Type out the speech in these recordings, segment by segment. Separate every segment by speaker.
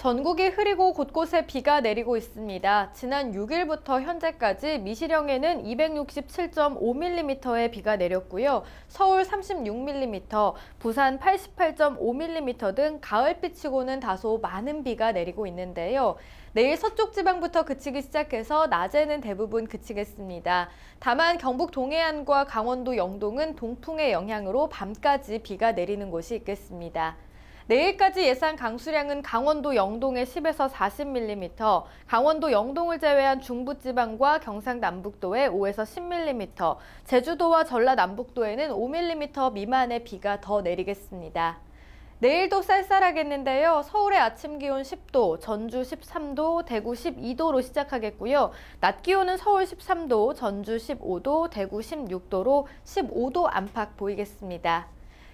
Speaker 1: 전국이 흐리고 곳곳에 비가 내리고 있습니다. 지난 6일부터 현재까지 미시령에는 267.5mm의 비가 내렸고요. 서울 36mm, 부산 88.5mm 등 가을비치고는 다소 많은 비가 내리고 있는데요. 내일 서쪽 지방부터 그치기 시작해서 낮에는 대부분 그치겠습니다. 다만 경북 동해안과 강원도 영동은 동풍의 영향으로 밤까지 비가 내리는 곳이 있겠습니다. 내일까지 예상 강수량은 강원도 영동에 10에서 40mm, 강원도 영동을 제외한 중부지방과 경상남북도에 5에서 10mm, 제주도와 전라남북도에는 5mm 미만의 비가 더 내리겠습니다. 내일도 쌀쌀하겠는데요. 서울의 아침 기온 10도, 전주 13도, 대구 12도로 시작하겠고요. 낮 기온은 서울 13도, 전주 15도, 대구 16도로 15도 안팎 보이겠습니다.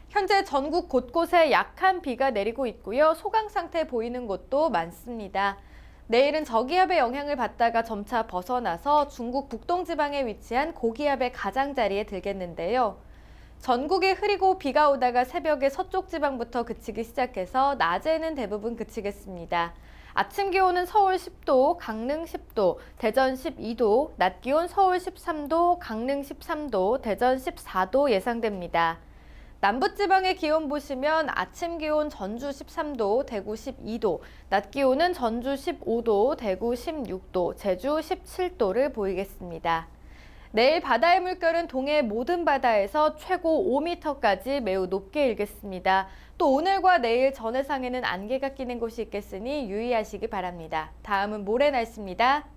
Speaker 1: 현재 전국 곳곳에 약한 비가 내리고 있고요. 소강 상태 보이는 곳도 많습니다. 내일은 저기압의 영향을 받다가 점차 벗어나서 중국 북동 지방에 위치한 고기압의 가장자리에 들겠는데요. 전국이 흐리고 비가 오다가 새벽에 서쪽 지방부터 그치기 시작해서 낮에는 대부분 그치겠습니다. 아침 기온은 서울 10도, 강릉 10도, 대전 12도, 낮 기온 서울 13도, 강릉 13도, 대전 14도 예상됩니다. 남부지방의 기온 보시면 아침 기온 전주 13도, 대구 12도, 낮 기온은 전주 15도, 대구 16도, 제주 17도를 보이겠습니다. 내일 바다의 물결은 동해 모든 바다에서 최고 5m까지 매우 높게 일겠습니다. 또 오늘과 내일 전해상에는 안개가 끼는 곳이 있겠으니 유의하시기 바랍니다. 다음은 모레 날씨입니다.